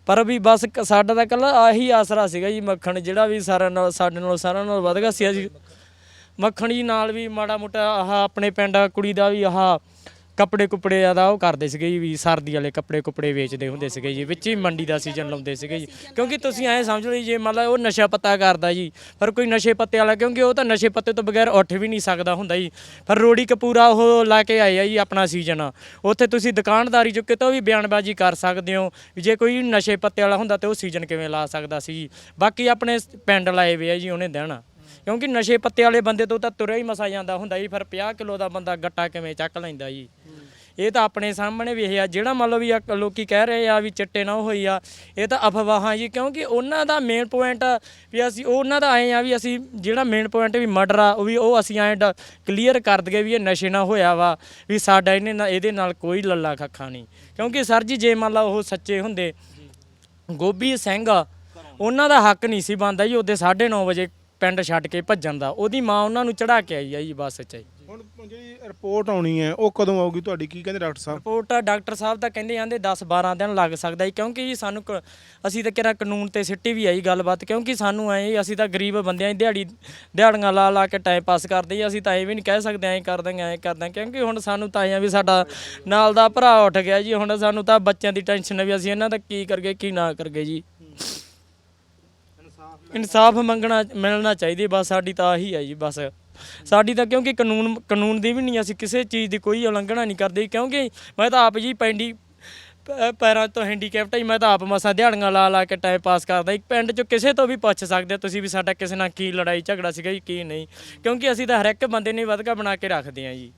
ਪਰ ਵੀ ਬਸ ਸਾਡਾ ਤਾਂ ਕੱਲਾ ਆਹੀ ਆਸਰਾ ਸੀਗਾ ਜੀ, ਮੱਖਣ ਜਿਹੜਾ ਵੀ ਸਾਰਿਆਂ ਨਾਲ, ਸਾਡੇ ਨਾਲ ਸਾਰਿਆਂ ਨਾਲ ਵਧ ਗਿਆ ਸੀ ਜੀ। ਮੱਖਣ ਜੀ ਨਾਲ ਵੀ ਮਾੜਾ ਮੋਟਾ ਆਹ ਆਪਣੇ ਪਿੰਡ ਕੁੜੀ ਦਾ ਵੀ ਆਹ ਕੱਪੜੇ ਕੁਪੜੇ ਜ਼ਿਆਦਾ ਉਹ ਕਰਦੇ ਸੀਗੇ ਜੀ ਵੀ ਸਰਦੀ ਵਾਲੇ ਕੱਪੜੇ ਕੁਪੜੇ ਵੇਚਦੇ ਹੁੰਦੇ ਸੀਗੇ ਜੀ ਵਿੱਚ ਹੀ ਮੰਡੀ ਦਾ ਸੀਜ਼ਨ ਲਾਉਂਦੇ ਸੀਗੇ ਜੀ। ਕਿਉਂਕਿ ਤੁਸੀਂ ਐਂ ਸਮਝ ਲਓ ਜੀ, ਜੇ ਮੰਨ ਲਓ ਉਹ ਨਸ਼ਾ ਪੱਤਾ ਕਰਦਾ ਜੀ ਪਰ ਕੋਈ ਨਸ਼ੇ ਪੱਤੇ ਵਾਲਾ ਕਿਉਂਕਿ ਉਹ ਤਾਂ ਨਸ਼ੇ ਪੱਤੇ ਤੋਂ ਬਗੈਰ ਉੱਠ ਵੀ ਨਹੀਂ ਸਕਦਾ ਹੁੰਦਾ ਜੀ। ਪਰ ਰੋੜੀ ਕਪੂਰਾ ਉਹ ਲਾ ਕੇ ਆਏ ਆ ਜੀ ਆਪਣਾ ਸੀਜ਼ਨ ਉੱਥੇ ਤੁਸੀਂ ਦੁਕਾਨਦਾਰੀ ਚੋਂ ਕਿਤੋਂ ਵੀ ਬਿਆਨਬਾਜ਼ੀ ਕਰ ਸਕਦੇ ਹੋ ਵੀ ਜੇ ਕੋਈ ਨਸ਼ੇ ਪੱਤੇ ਵਾਲਾ ਹੁੰਦਾ ਤੇ ਉਹ ਸੀਜ਼ਨ ਕਿਵੇਂ ਲਾ ਸਕਦਾ ਸੀ ਜੀ। ਬਾਕੀ ਆਪਣੇ ਪਿੰਡ ਲਾਏ ਵੇ ਆ ਜੀ ਉਹਨੇ ਦੇਣਾ ਕਿਉਂਕਿ ਨਸ਼ੇ ਪੱਤੇ ਵਾਲੇ ਬੰਦੇ ਤੋਂ ਤਾਂ ਤੁਰਿਆ ਹੀ ਮਸਾ ਜਾਂਦਾ ਹੁੰਦਾ ਜੀ ਫਿਰ 50 ਕਿਲੋ ਦਾ ਬੰਦਾ ਗੱਟਾ ਕਿਵੇਂ ਚੱਕ ਲੈਂਦਾ ਜੀ। ਇਹ ਤਾਂ ਆਪਣੇ ਸਾਹਮਣੇ ਵੀ ਇਹ ਆ, ਜਿਹੜਾ ਮੰਨ ਲਓ ਵੀ ਆ, ਲੋਕੀ ਕਹਿ ਰਹੇ ਆ ਵੀ ਚਿੱਟੇ ਨਾ ਹੋਈ ਆ, ਇਹ ਤਾਂ ਅਫਵਾਹਾਂ ਜੀ, ਕਿਉਂਕਿ ਉਹਨਾਂ ਦਾ ਮੇਨ ਪੁਆਇੰਟ ਵੀ ਅਸੀਂ, ਉਹਨਾਂ ਦਾ ਆਏ ਆ ਵੀ ਅਸੀਂ ਜਿਹੜਾ ਮੇਨ ਪੁਆਇੰਟ ਵੀ ਮਰਡਰ ਆ, ਉਹ ਵੀ ਉਹ ਅਸੀਂ ਐਂ ਕਲੀਅਰ ਕਰ ਦਈਏ ਵੀ ਇਹ ਨਸ਼ੇ ਨਾਲ ਹੋਇਆ ਵਾ, ਵੀ ਸਾਡਾ ਇਹਨੇ ਨਾਲ ਇਹਦੇ ਨਾਲ ਕੋਈ ਲੱਲਾ ਖੱਖਾ ਨਹੀਂ। ਕਿਉਂਕਿ ਸਰ ਜੀ, ਜੇ ਮੰਨ ਲਓ ਉਹ ਸੱਚੇ ਹੁੰਦੇ, ਗੋਬੀ ਸਿੰਘ, ਉਹਨਾਂ ਦਾ ਹੱਕ ਨਹੀਂ ਸੀ ਬਣਦਾ ਜੀ, ਉਹਦੇ 9:30 ਵਜੇ ਪਿੰਡ ਛੱਡ ਕੇ ਭੱਜਣ ਦਾ, ਉਹਦੀ ਮਾਂ ਉਹਨਾਂ ਨੂੰ ਚੜਾ ਕੇ ਆਈ ਆ ਜੀ ਬੱਸ 'ਚ ਜੀ ਹੁਣ ਜਿਹੜੀ ਰਿਪੋਰਟ ਆਉਣੀ ਹੈ ਉਹ ਕਦੋਂ ਆਊਗੀ ਤੁਹਾਡੀ? ਕੀ ਕਹਿੰਦੇ ਡਾਕਟਰ ਸਾਹਿਬ? ਰਿਪੋਰਟ ਡਾਕਟਰ ਸਾਹਿਬ ਤਾਂ ਕਹਿੰਦੇ ਜਾਂਦੇ 10 12 ਦਿਨ ਲੱਗ ਸਕਦਾ ਜੀ ਕਿਉਂਕਿ ਜੀ ਸਾਨੂੰ ਕ- ਅਸੀਂ ਤਾਂ ਕਿਹੜਾ ਕਾਨੂੰਨ ਤੇ ਸਿੱਟੀ ਵੀ ਆਈ ਗੱਲਬਾਤ ਕਿਉਂਕਿ ਸਾਨੂੰ ਐ ਅਸੀਂ ਤਾਂ ਗਰੀਬ ਬੰਦਿਆਂ ਦੀ ਦਿਹਾੜੀ ਦਿਹਾੜੀਆਂ ਲਾ ਲਾ ਕੇ ਟਾਈਮ ਪਾਸ ਕਰਦੇ ਜੀ ਅਸੀਂ ਤਾਂ ਐ ਵੀ ਨਹੀਂ ਕਹਿ ਸਕਦੇ ਐਂ ਕਰ ਦਾਂਗੇ ਐਂ ਕਰ ਦਾਂਗੇ ਕਿਉਂਕਿ ਹੁਣ ਸਾਨੂੰ ਤਾਂ ਐਂ ਆ ਵੀ ਸਾਡਾ ਨਾਲ ਦਾ ਭਰਾ ਉੱਠ ਗਿਆ ਜੀ ਹੁਣ ਸਾਨੂੰ ਤਾਂ ਬੱਚਿਆਂ ਦੀ ਟੈਨਸ਼ਨ ਹੈ ਵੀ ਅਸੀਂ ਇਹਨਾਂ ਦਾ ਕੀ ਕਰਗੇ ਕੀ ਨਾ ਕਰਗੇ ਜੀ। ਇਨਸਾਫ ਮੰਗਣਾ ਮਿਲਣਾ ਚਾਹੀਦੀ ਬਸ ਸਾਡੀ ਤਾਂ ਆਹੀ ਹੈ ਜੀ ਬਸ। ਸਾਡੀ ਤਾਂ ਕਿਉਂਕਿ ਕਾਨੂੰਨ ਕਾਨੂੰਨ ਦੀ ਵੀ ਨਹੀਂ ਅਸੀਂ ਕਿਸੇ ਚੀਜ਼ ਦੀ ਕੋਈ ਉਲੰਘਣਾ ਨਹੀਂ ਕਰਦੇ ਕਿਉਂਕਿ ਮੈਂ ਤਾਂ ਆਪ ਜੀ ਪੈਂਡੀ ਪ- ਪੈਰਾਂ ਤੋਂ ਹੈਂਡੀਕੈਪਟ ਹੀ ਮੈਂ ਤਾਂ ਆਪ ਮਸਾਂ ਦਿਹਾੜੀਆਂ ਲਾ ਲਾ ਕੇ ਟਾਈਮ ਪਾਸ ਕਰਦਾ। ਇੱਕ ਪਿੰਡ 'ਚ ਕਿਸੇ ਤੋਂ ਵੀ ਪੁੱਛ ਸਕਦੇ ਹੋ ਤੁਸੀਂ ਵੀ ਸਾਡਾ ਕਿਸੇ ਨਾਲ ਕੀ ਲੜਾਈ ਝਗੜਾ ਸੀਗਾ ਜੀ ਕੀ ਨਹੀਂ। ਕਿਉਂਕਿ ਅਸੀਂ ਤਾਂ ਹਰ ਇੱਕ ਬੰਦੇ ਨੇ ਵਧਗਾ ਬਣਾ ਕੇ ਰੱਖਦੇ ਹਾਂ ਜੀ।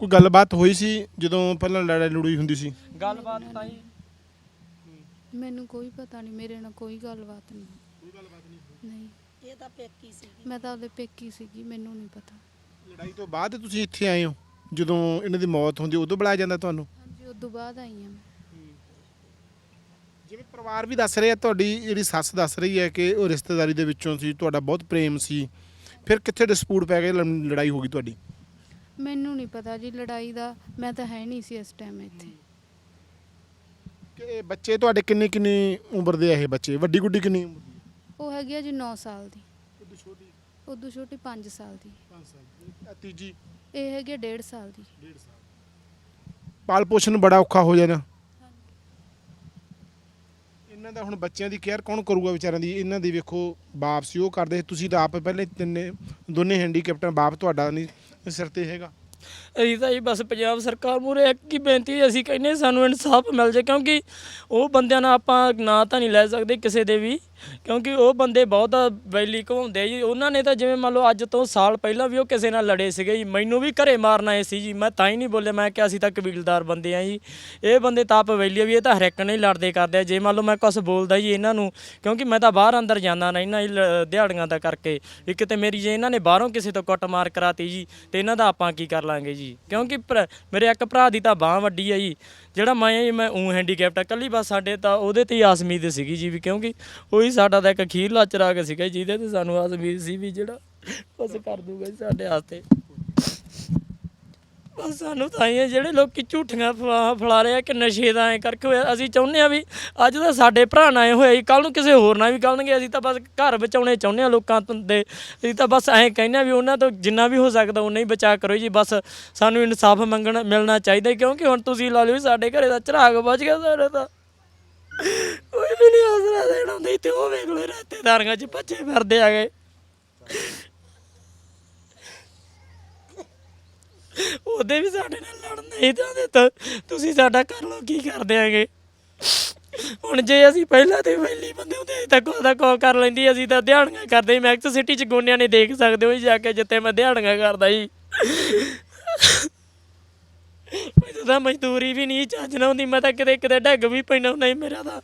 ਕੋਈ ਗੱਲਬਾਤ ਹੋਈ ਸੀ ਜਦੋਂ ਪਹਿਲਾਂ ਲੜਾਈ ਲੜੂਈ ਹੁੰਦੀ ਸੀ? ਗੱਲਬਾਤ ਤਾਂ ਜੀ ਮੈਨੂੰ ਕੋਈ ਪਤਾ ਨਹੀਂ ਮੇਰੇ ਨਾਲ ਕੋਈ ਗੱਲਬਾਤ ਨਹੀਂ। ਕੋਈ ਗੱਲਬਾਤ ਨਹੀਂ ਨਹੀਂ। ਇਹ ਤਾਂ ਪੇਕੀ ਸੀ ਮੈਂ ਤਾਂ ਉਹਦੇ ਪੇਕੀ ਸੀਗੀ ਮੈਨੂੰ ਨਹੀਂ ਪਤਾ। ਲੜਾਈ ਤੋਂ ਬਾਅਦ ਤੁਸੀਂ ਇੱਥੇ ਆਏ ਹੋ? ਜਦੋਂ ਇਹਨਾਂ ਦੀ ਮੌਤ ਹੁੰਦੀ ਉਦੋਂ ਬੁਲਾਇਆ ਜਾਂਦਾ ਤੁਹਾਨੂੰ? ਹਾਂਜੀ ਉਸ ਤੋਂ ਬਾਅਦ ਆਈ ਹਾਂ ਮੈਂ। ਜਿਵੇਂ ਪਰਿਵਾਰ ਵੀ ਦੱਸ ਰਿਹਾ ਤੁਹਾਡੀ ਜਿਹੜੀ ਸੱਸ ਦੱਸ ਰਹੀ ਹੈ ਕਿ ਉਹ ਰਿਸ਼ਤੇਦਾਰੀ ਦੇ ਵਿੱਚੋਂ ਸੀ ਤੁਹਾਡਾ ਬਹੁਤ ਪ੍ਰੇਮ ਸੀ। ਫਿਰ ਕਿੱਥੇ ਡਿਸਪੂਟ ਪੈ ਗਿਆ ਲੜ- ਲੜਾਈ ਹੋ ਗਈ ਤੁਹਾਡੀ? ਮੈਨੂੰ ਨਹੀਂ ਪਤਾ ਜੀ ਲੜਾਈ ਦਾ ਮੈਂ ਤਾਂ ਹੈ ਨਹੀਂ ਸੀ ਇਸ ਟਾਈਮ ਇੱਥੇ। ਕਿ ਇਹ ਬੱਚੇ ਤੁਹਾਡੇ ਕਿੰਨੀ ਕਿੰਨੀ ਉਮਰ ਦੇ ਆ ਇਹ ਬੱਚੇ? ਵੱਡੀ ਗੁੱਡੀ ਕਿੰਨੀ ਉਮਰ? ਉਹ ਹੈਗੀ ਆ ਜੀ 9 ਸਾਲ ਦੀ। ਹੈ ਛੋਟੀ? ਉਦੋਂ ਛੋਟੀ 5 ਸਾਲ ਦੀ। 5 ਸਾਲ ਦੀ। ਤੀਜੀ? ਇਹ ਹੈਗੀ ਆ 1.5 ਸਾਲ ਦੀ। 1.5 ਸਾਲ ਪਾਲ ਪੋਸ਼ਣ ਬੜਾ ਔਖਾ ਹੋ ਜਾਣਾ। ਇਹਨਾਂ ਦਾ ਹੁਣ ਬੱਚਿਆਂ ਦੀ ਕੇਅਰ ਕੌਣ ਕਰੂਗਾ ਵਿਚਾਰਿਆਂ ਦੀ? ਇਹਨਾਂ ਦੀ ਵੇਖੋ ਬਾਪ ਸੀ ਉਹ ਕਰਦੇ। ਤੁਸੀਂ ਤਾਂ ਆਪ ਪਹਿਲੇ ਤਿੰਨੇ ਦੋਨੇ ਹੈਂਡੀਕੈਪਟਨ ਬਾਪ ਤੁਹਾਡਾ ਨਹੀਂ ਸਿਰ ਤੇ ਹੈਗਾ। ਅਸੀਂ ਤਾਂ ਜੀ ਬਸ ਪੰਜਾਬ ਸਰਕਾਰ ਮੂਰੇ ਇੱਕ ਹੀ ਬੇਨਤੀ ਹੈ, ਅਸੀਂ ਕਹਿੰਦੇ ਸਾਨੂੰ ਇਨਸਾਫ ਮਿਲ ਜਾਏ ਕਿਉਂਕਿ ਉਹ ਬੰਦਿਆਂ ਨਾਲ ਆਪਾਂ ਨਾਂ ਤਾਂ ਨਹੀਂ ਲੈ ਸਕਦੇ ਕਿਸੇ ਦੇ ਵੀ। ਕਿਉਂਕਿ ਉਹ ਬੰਦੇ ਬਹੁਤ ਵੈਲੀ ਘਵਾਉਂਦੇ ਜੀ। ਉਹਨਾਂ ਨੇ ਤਾਂ ਜਿਵੇਂ ਮੰਨ ਲਓ ਅੱਜ ਤੋਂ ਸਾਲ ਪਹਿਲਾਂ ਵੀ ਉਹ ਕਿਸੇ ਨਾਲ ਲੜੇ ਸੀਗੇ ਜੀ। ਮੈਨੂੰ ਵੀ ਘਰੇ ਮਾਰਨ ਆਏ ਸੀ ਜੀ। ਮੈਂ ਤਾਂ ਹੀ ਨਹੀਂ ਬੋਲਿਆ। ਮੈਂ ਕਿਹਾ ਅਸੀਂ ਤਾਂ ਕਬੀਲਦਾਰ ਬੰਦੇ ਆ ਜੀ। ਇਹ ਬੰਦੇ ਤਾਂ ਆਪ ਵੈਲੀ ਵੀ ਇਹ ਤਾਂ ਹਰ ਇੱਕ ਨਾਲ ਲੜਦੇ ਕਰਦੇ ਆ। ਜੇ ਮੰਨ ਲਓ ਮੈਂ ਕੁਝ ਬੋਲਦਾ ਜੀ ਇਹਨਾਂ ਨੂੰ, ਕਿਉਂਕਿ ਮੈਂ ਤਾਂ ਬਾਹਰ ਅੰਦਰ ਜਾਂਦਾ ਨਾ ਇਹਨਾਂ ਹੀ ਲ- ਦਿਹਾੜੀਆਂ ਦਾ ਕਰਕੇ। ਇੱਕ ਕਿਤੇ ਮੇਰੀ ਜੇ ਇਹਨਾਂ ਨੇ ਬਾਹਰੋਂ ਕਿਸੇ ਤੋਂ ਕੁੱਟਮਾਰ ਕਰਾਤੀ ਜੀ, ਤੇ ਇਹਨਾਂ ਦਾ ਆਪਾਂ ਕੀ ਕਰ ਲਾਂਗੇ ਜੀ? ਕਿਉਂਕਿ ਭਰਾ- ਮੇਰੇ ਇੱਕ ਭਰਾ ਦੀ ਤਾਂ ਬਾਹ ਵੱਡੀ ਆ ਜੀ। ਜਿਹੜਾ ਮੈਂ ਜੀ ਮੈਂ ਉਹ ਹੈਂਡੀਕੈਪਟ ਆ ਕੱਲੀ ਬਸ ਸਾਡੇ ਤਾਂ ਉਹਦੇ ਤੇ ਹੀ ਆਸ ਉਮੀਦ ਸੀਗੀ ਜੀ ਵੀ ਕਿਉਂਕਿ ਉਹੀ ਸਾਡਾ ਤਾਂ ਇੱਕ ਅਖੀਰਲਾ ਚਰਾਗ ਸੀਗਾ ਜਿਹਦੇ ਤੇ ਸਾਨੂੰ ਆਸ ਉਮੀਦ ਸੀ ਵੀ ਜਿਹੜਾ ਬਸ ਕਰ ਦੂਗਾ ਜੀ ਸਾਡੇ ਵਾਸਤੇ। ਬਸ ਸਾਨੂੰ ਤਾਂ ਇਹ ਜਿਹੜੇ ਲੋਕੀ ਝੂਠੀਆਂ ਫਲਾ ਫੈਲਾ ਰਹੇ ਆ ਕਿ ਨਸ਼ੇ ਦਾ ਐ ਕਰਕੇ ਹੋਇਆ। ਅਸੀਂ ਚਾਹੁੰਦੇ ਆ ਵੀ ਅੱਜ ਤਾਂ ਸਾਡੇ ਭਰਾ ਨਾਲ ਐ ਹੋਇਆ ਜੀ ਕੱਲ ਨੂੰ ਕਿਸੇ ਹੋਰ ਨਾਲ ਵੀ ਕਰਨਗੇ। ਅਸੀਂ ਤਾਂ ਬਸ ਘਰ ਬਚਾਉਣੇ ਚਾਹੁੰਦੇ ਆ ਲੋਕਾਂ ਤੋਂ ਦੇ। ਅਸੀਂ ਤਾਂ ਬਸ ਐਂ ਕਹਿੰਦੇ ਆ ਵੀ ਉਹਨਾਂ ਤੋਂ ਜਿੰਨਾ ਵੀ ਹੋ ਸਕਦਾ ਉਨਾ ਹੀ ਬਚਾ ਕਰੋ ਜੀ। ਬਸ ਸਾਨੂੰ ਇਨਸਾਫ ਮੰਗਣ, ਮਿਲਣਾ ਚਾਹੀਦਾ ਕਿਉਂਕਿ ਹੁਣ ਤੁਸੀਂ ਲਾ ਲਓ ਵੀ ਸਾਡੇ ਘਰੇ ਦਾ ਚਿਰਾਗ ਬਚ ਗਿਆ ਸਾਡੇ ਤਾਂ। ਕੋਈ ਵੀ ਨਹੀਂ ਆਸਰਾ ਦੇਣ ਆਉਂਦੀ ਤੇ ਉਹ ਵੇਖਲੇ ਰਿਸ਼ਤੇਦਾਰੀਆਂ 'ਚ ਭੱਜੇ ਫਿਰਦੇ ਆ ਗਏ। ਉਹਦੇ ਵੀ ਸਾਡੇ ਨਾਲ ਲੜਨ ਨਹੀਂ ਚਾਹੁੰਦੇ ਤਾਂ ਤੁਸੀਂ ਸਾਡਾ ਕਰ ਲਓ ਕੀ ਕਰ ਦਿਆਂਗੇ ਹੁਣ ਜੇ ਅਸੀਂ ਪਹਿਲਾਂ ਤੇ ਪਹਿਲੀ ਬੰਦੇ ਹੁੰਦੇ ਅਸੀਂ ਤਾਂ ਕੋ ਕੋ ਕਰ ਲੈਂਦੀ, ਅਸੀਂ ਤਾਂ ਦਿਹਾੜੀਆਂ ਕਰਦੇ ਮੈਕਸ ਸਿਟੀ ਚ ਗੋਨਿਆਂ ਨੇ ਦੇਖ ਸਕਦੇ ਹੋ ਜੀ, ਜਾ ਕੇ ਜਿੱਥੇ ਮੈਂ ਦਿਹਾੜੀਆਂ ਕਰਦਾ ਸੀ। ਤਾਂ ਮਜ਼ਦੂਰੀ ਵੀ ਨਹੀਂ ਚੱਜ ਨਾ ਹੁੰਦੀ, ਮੈਂ ਤਾਂ ਕਿਤੇ ਕਿਤੇ ਡੱਗ ਵੀ ਪੈਣਾ ਨਹੀਂ ਮੇਰਾ ਤਾਂ।